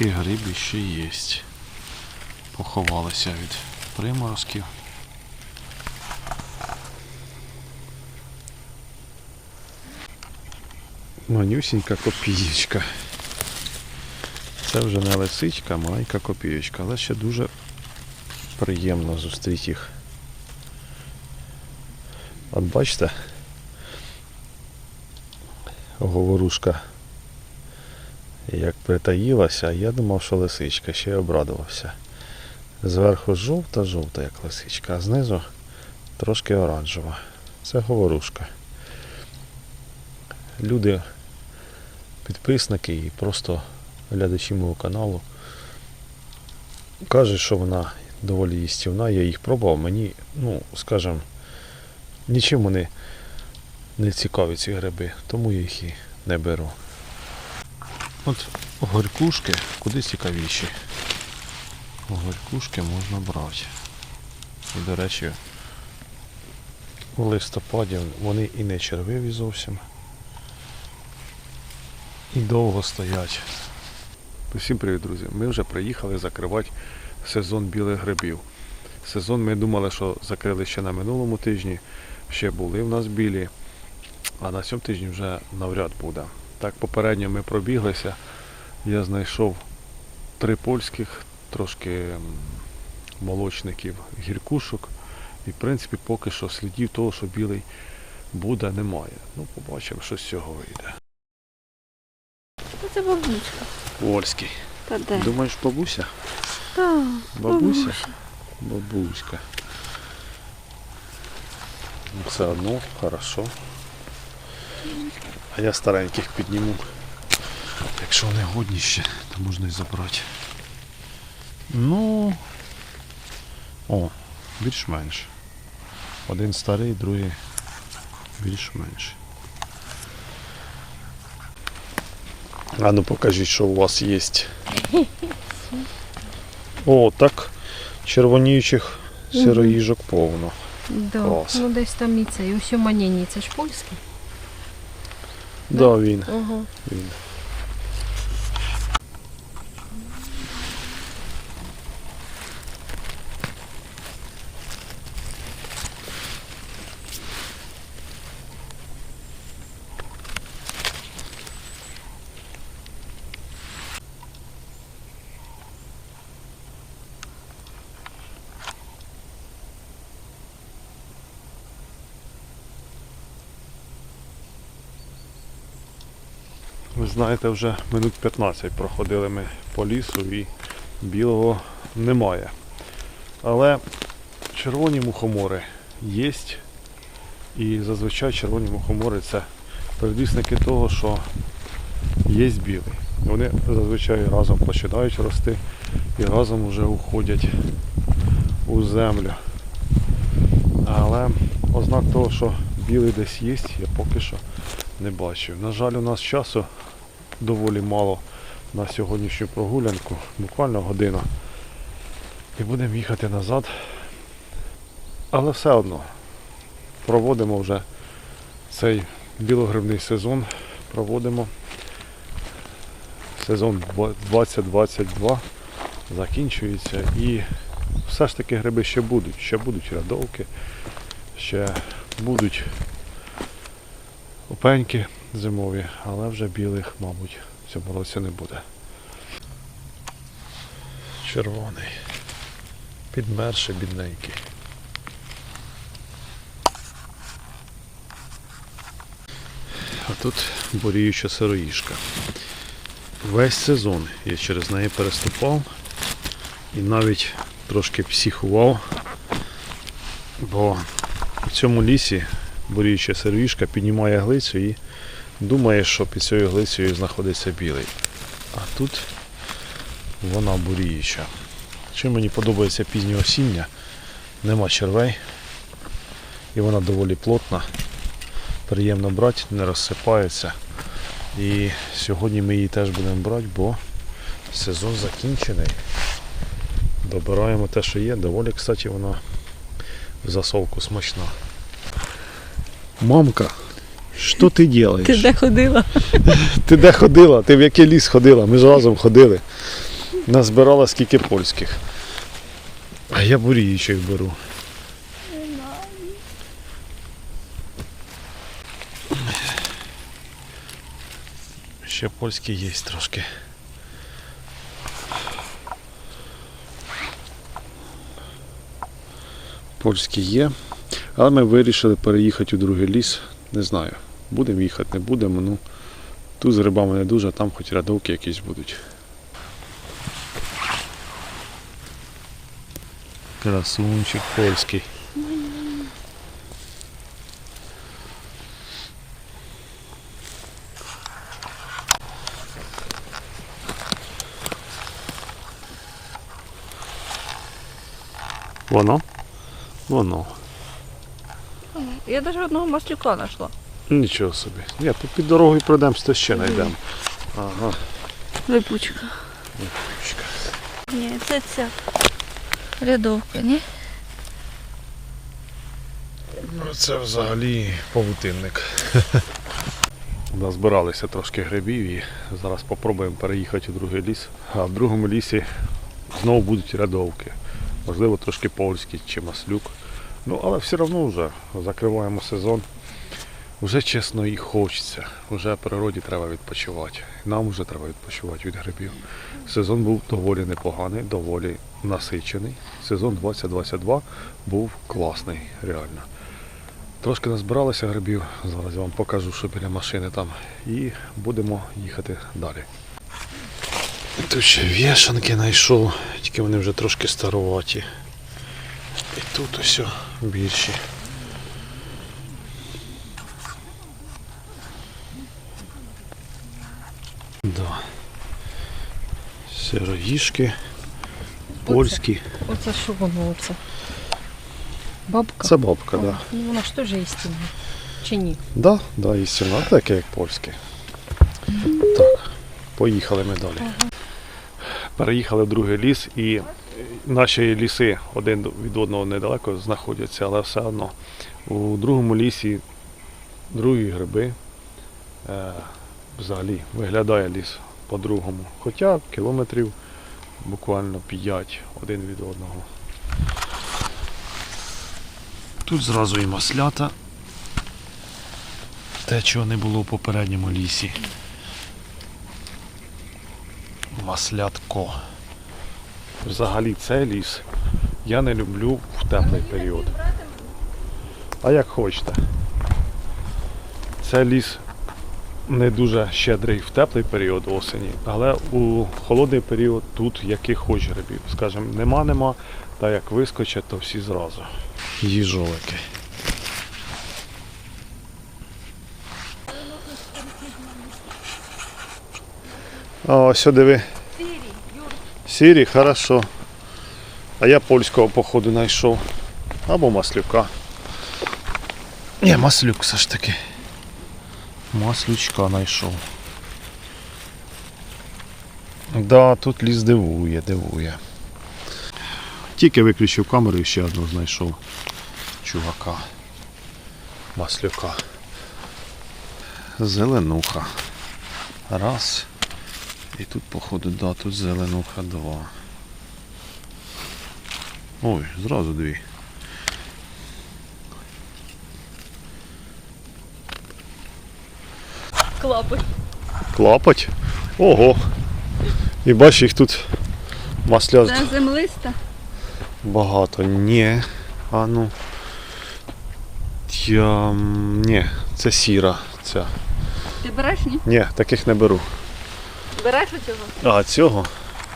Трошки грибів ще є. Поховалися від приморозків. Манюсінька копієчка. Це вже не лисичка, а маленька копієчка, але ще дуже приємно зустріти їх. От бачите, говорушка як притаїлася, я думав, що лисичка, ще й обрадувався. Зверху жовта-жовта, як лисичка, а знизу трошки оранжева. Це говорушка. Люди, підписники і просто глядачі мого каналу кажуть, що вона доволі їстівна. Я їх пробував, мені, ну, скажімо, нічим вони не цікаві ці гриби, тому я їх і не беру. От горькушки куди цікавіші. Горькушки можна брати. І, до речі, у листопаді вони і не червиві зовсім. І довго стоять. Усім привіт, друзі! Ми вже приїхали закривати сезон білих грибів. Сезон ми думали, що закрили ще на минулому тижні. Ще були в нас білі, а на цьому тижні вже навряд буде. Так попередньо ми пробіглися. Я знайшов три польських, трошки молочників, гіркушок. І в принципі поки що слідів того, що білий буде, немає. Ну, побачимо, що з цього вийде. Ну, Це бабушка. Польський. Та де? Думаєш, бабуся? Та, Бабуся? Бабуська. Ну, Все одно, хорошо. А я стареньких підніму. Якщо вони годні ще, то можна і забрати. Ну. О, більш-менш. Один старий, другий більш-менш. А ну покажіть, що у вас є. О, так червоніючих сироїжок повно. Да. Клас. Ну десь там і це. І манені, це ж польський. Да, він. Ага. він. Ви знаєте, вже минут 15 проходили ми по лісу і білого немає. Але червоні мухомори є. І зазвичай червоні мухомори це передвісники того, що є білий. Вони зазвичай разом починають рости і разом вже уходять у землю. Але ознак того, що білий десь є, я поки що не бачив. На жаль, у нас часу доволі мало на сьогоднішню прогулянку, буквально година. І будемо їхати назад. Але все одно проводимо вже цей білогрибний сезон. Проводимо. Сезон 2022 закінчується і все ж таки гриби ще будуть. Ще будуть рядовки, ще будуть опеньки зимові, але вже білих, мабуть, в цьому році не буде. Червоний. Підмерший, бідненький. А тут боріюча сироїшка. Весь сезон я через неї переступав і навіть трошки психував, бо в цьому лісі боріюча сироїшка піднімає глицю і думає, що під цією глицею знаходиться білий. А тут вона буріюча. Чим мені подобається пізнє осіння, нема червей і вона доволі плотна. Приємно брати, не розсипається. І сьогодні ми її теж будемо брати, бо сезон закінчений. Добираємо те, що є. Доволі, кстати, вона засолку смачна. Мамка, що ти робиш? Ти де ходила? Ти де ходила? Ти в який ліс ходила? Ми ж разом ходили. Назбирала скільки польських. А я бурійчик беру. Ще польські є трошки. Польські є. Але ми вирішили переїхати у другий ліс. Не знаю, будемо їхати, не будемо. Ну, тут з грибами не дуже, а там хоч рядовки якісь будуть. Красунчик польський. Воно? Воно. Я навіть одного маслюка знайшла. Нічого собі. Ні, по під дорогою пройдемо, то ще знайдемо. Ага. Липучка. Чекай. Ні, це ця рядовка, ні? Ну, це взагалі павутинник. Назбиралися трошки грибів і зараз спробуємо переїхати у другий ліс. А в другому лісі знову будуть рядовки. Можливо, трошки польські чи маслюк. Ну, але все одно вже закриваємо сезон. Вже чесно і хочеться. Вже природі треба відпочивати. Нам вже треба відпочивати від грибів. Сезон був доволі непоганий, доволі насичений. Сезон 2022 був класний, реально. Трошки назбиралося грибів, зараз я вам покажу, що біля машини там. І будемо їхати далі. Тут ще вішанки знайшов, тільки вони вже трошки староваті. І тут ось більші. Да. Сироїшки, польські. Оце що воно оце? Бабка? Це бабка, так. Да. Ну вона ж теж істинна. Чи ні? Да, да, істинно, таке як польське. Так, поїхали ми далі. Переїхали в другий ліс і наші ліси один від одного недалеко знаходяться, але все одно у другому лісі другі гриби. Е, взагалі виглядає ліс по-другому. Хоча кілометрів буквально 5 один від одного. Тут зразу і маслята, те, чого не було в попередньому лісі. Маслятко. Взагалі цей ліс я не люблю в теплий період. А як хочете. Це ліс не дуже щедрий в теплий період осені, але у холодний період тут яких хоч грибів. Скажімо, нема-нема, та як вискочать, то всі зразу. Їжолики. Ось диви. Сірі, хорошо. А я польського походу знайшов. Або маслюка. Ні, маслюк все ж таки. Маслючка знайшов. Да, тут ліс дивує, дивує. Тільки виключив камеру і ще одну знайшов. Чувака. Маслюка. Зеленуха. Раз. І тут, походу, да, тут зеленуха два. Ой, зразу дві. Клапи. Клапоть. Ого. І бач, їх тут маслят Це землиста. багато. Ні. А ну. Я... Ні, це сіра. Ця. Ти береш ні? Ні, таких не беру. Береш оцього? А цього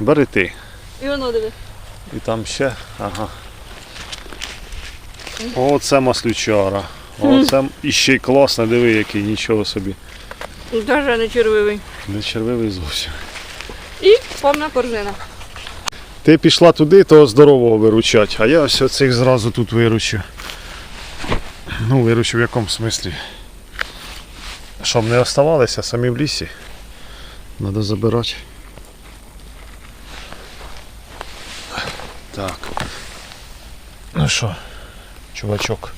бери ти. І воно диви. І там ще. Ага. О, це маслючара. О, це і ще й класно, диви, який, нічого собі. Дуже не червивий. Не червивий зовсім. І повна корзина. Ти пішла туди, то здорового виручать, а я ось оцих зразу тут виручу. Ну, виручу в якому смислі? Щоб не оставалися самі в лісі. Треба забирати. Так. Ну що, чувачок,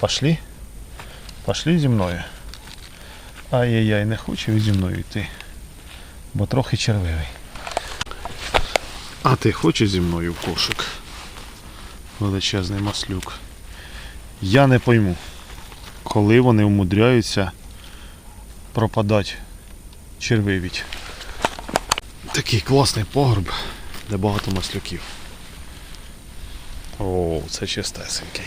пошли? Пошли зі мною. Ай-яй-яй, не хоче зі мною йти. Бо трохи червивий. А ти хочеш зі мною в кошик? Величезний маслюк. Я не пойму, коли вони умудряються пропадати червивіть. Такий класний погреб, де багато маслюків. О, це чистесенький.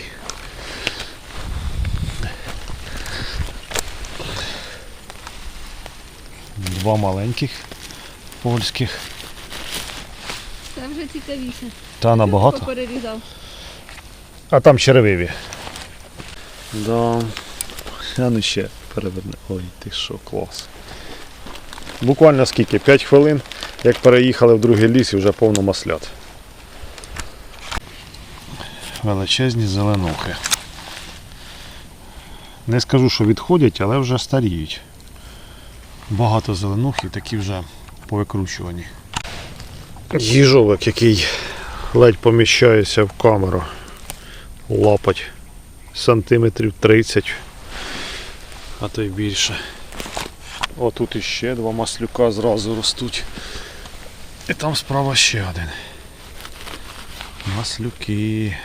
Два маленьких польських. Це вже цікавіше. Та набагато. перерізав. А там червиві. Да. А ну ще переверни. Ой, ти що, клас. Буквально скільки? 5 хвилин, як переїхали в другий ліс і вже повно маслят. Величезні зеленухи. Не скажу, що відходять, але вже старіють. Багато зеленухів, такі вже повикручувані. Їжовик, який ледь поміщається в камеру лапать сантиметрів 30, а то й більше. О, тут іще два маслюка зразу ростуть. І там справа ще один. Маслюки.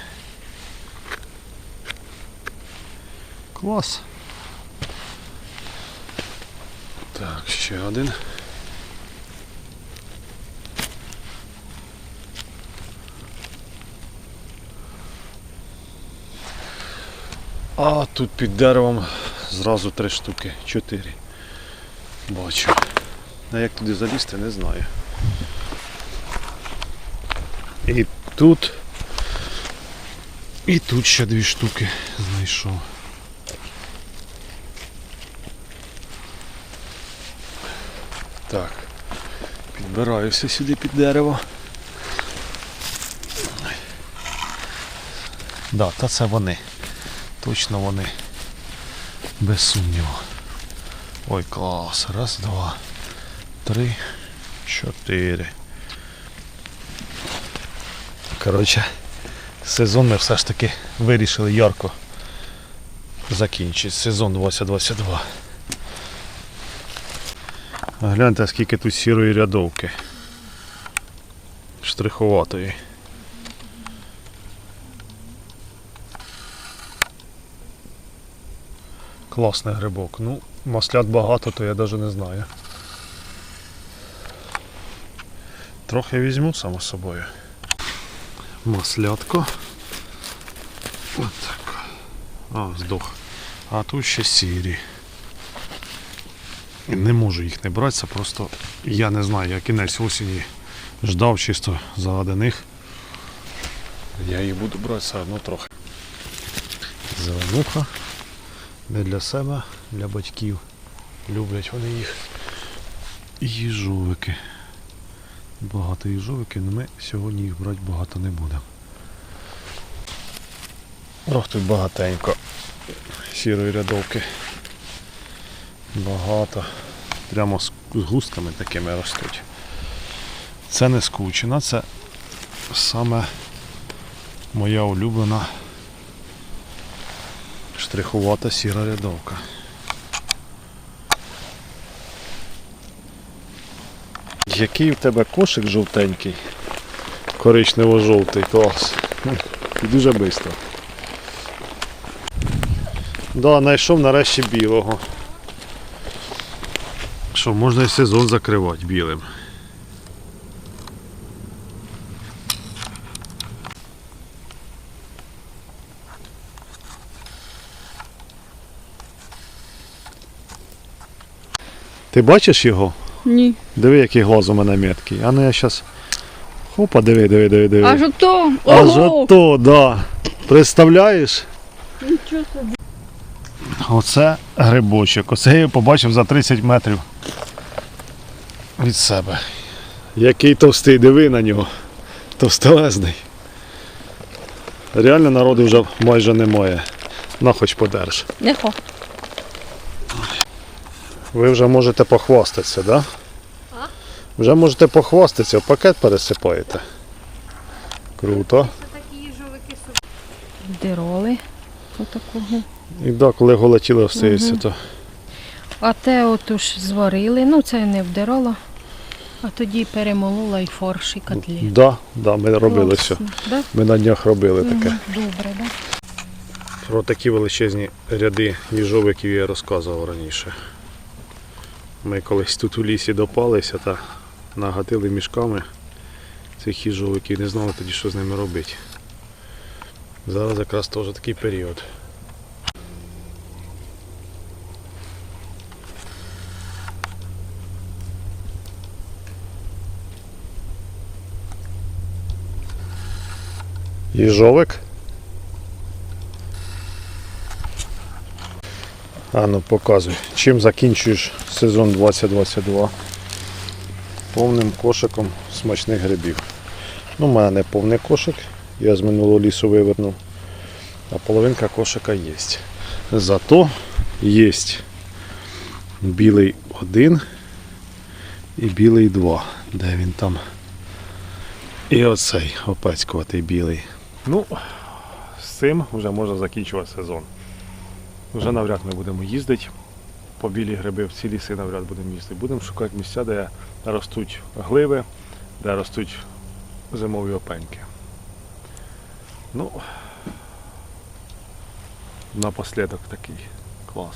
Клас. Так, ще один. А тут під деревом зразу три штуки, чотири. Бачу. А як туди залізти, не знаю. І тут. І тут ще дві штуки знайшов. Так. Підбираюся сюди під дерево. Да, та це вони. Точно вони. Без сумніву. Ой, клас. Раз, два, три, чотири. Коротше, сезон ми все ж таки вирішили ярко закінчити. Сезон 2022. Гляньте, скільки тут сірої рядовки. Штриховатої. Класний грибок. Ну, маслят багато, то я навіть не знаю. Трохи візьму само собою. Маслятко. Ось так. А, здох. А тут ще сірі. Не можу їх не брати, це просто я не знаю, я кінець осені ждав чисто заради них. Я їх буду брати все одно трохи. Зеленуха. Не для себе, для батьків. Люблять вони їх. Їжовики. Багато їжовики, але ми сьогодні їх брати багато не будемо. Ох, тут багатенько. Сірої рядовки. Багато. Прямо з густками такими ростуть. Це не скучена, це саме моя улюблена штрихувата сіра рядовка. Який в тебе кошик жовтенький? Коричнево-жовтий, клас. Дуже швидко. Да, знайшов нарешті білого. Що, можна і сезон закривати білим. Ти бачиш його? Ні. Диви, який глаз у мене меткий. А ну я щас. Хопа, диви, диви, диви, диви. Аж ото. Аж Ого! ото, да. Представляєш? Нічого собі. Оце грибочок. Оце я його побачив за 30 метрів від себе. Який товстий, диви на нього. Товстелезний. Реально народу вже майже немає. На хоч подерж. Не хо. Ви вже можете похвастатися, так? Да? А? Вже можете похвастатися, пакет пересипаєте. Круто. Дироли. Отакого. І так, коли голетіли остається, Мгм. то А те отож зварили. Ну це не вдирало. А тоді перемолола і фарш, і котлі. Да, да, ми робили все. Да? Ми на днях робили таке. Мгм, Добре, да? Про такі величезні ряди їжовиків я розказував раніше. Ми колись тут у лісі допалися та нагатили мішками цих їжовиків, не знали тоді, що з ними робити. Зараз якраз теж такий період. Їжовик? А ну показуй, чим закінчуєш сезон 2022? Повним кошиком смачних грибів. Ну, у мене не повний кошик, я з минулого лісу вивернув, а половинка кошика є. Зато є білий один і білий два. Де він там? І оцей опецькуватий білий. Ну, з цим вже можна закінчувати сезон. Вже навряд ми будемо їздити. По білі гриби в ці ліси навряд будемо їздити. Будемо шукати місця, де ростуть гливи, де ростуть зимові опеньки. Ну, напослідок такий клас.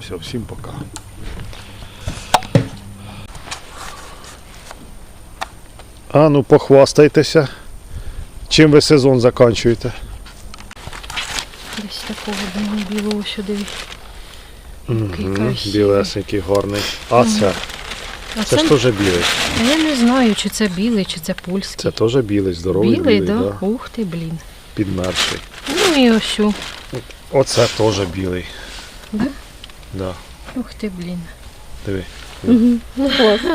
Все, всім пока. А ну похвастайтеся. Чим ви сезон закінчуєте? Такого думаю, білого сюди. Красивий. Білесенький, гарний. А це? А Це це, ж теж білий. я не знаю, чи це білий, чи це польський. Це теж білий, здоровий білий, білий, да? да? Ух ти, блін. підмерший. Ну і ось. Оце теж білий. Да? Да. Ух ти, блін. Диви. Ну.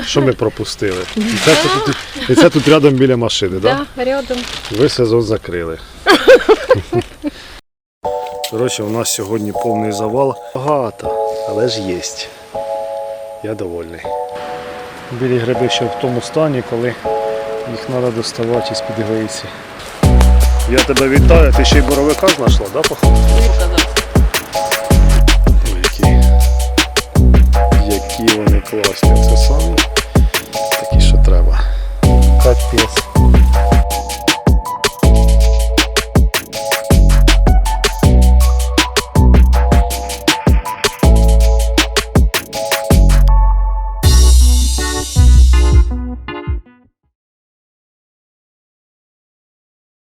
Що ми пропустили? І це, тут, і це тут рядом біля машини, так? Да, рядом. Ви сезон закрили. Коротше, у нас сьогодні повний завал. Багато, але ж є. Я довольний. Білі гриби ще в тому стані, коли їх треба доставати із під глиці. Я тебе вітаю, ти ще й боровика знайшла, да, походу? Які, які вони класні. Це самі такі, що треба. Капець.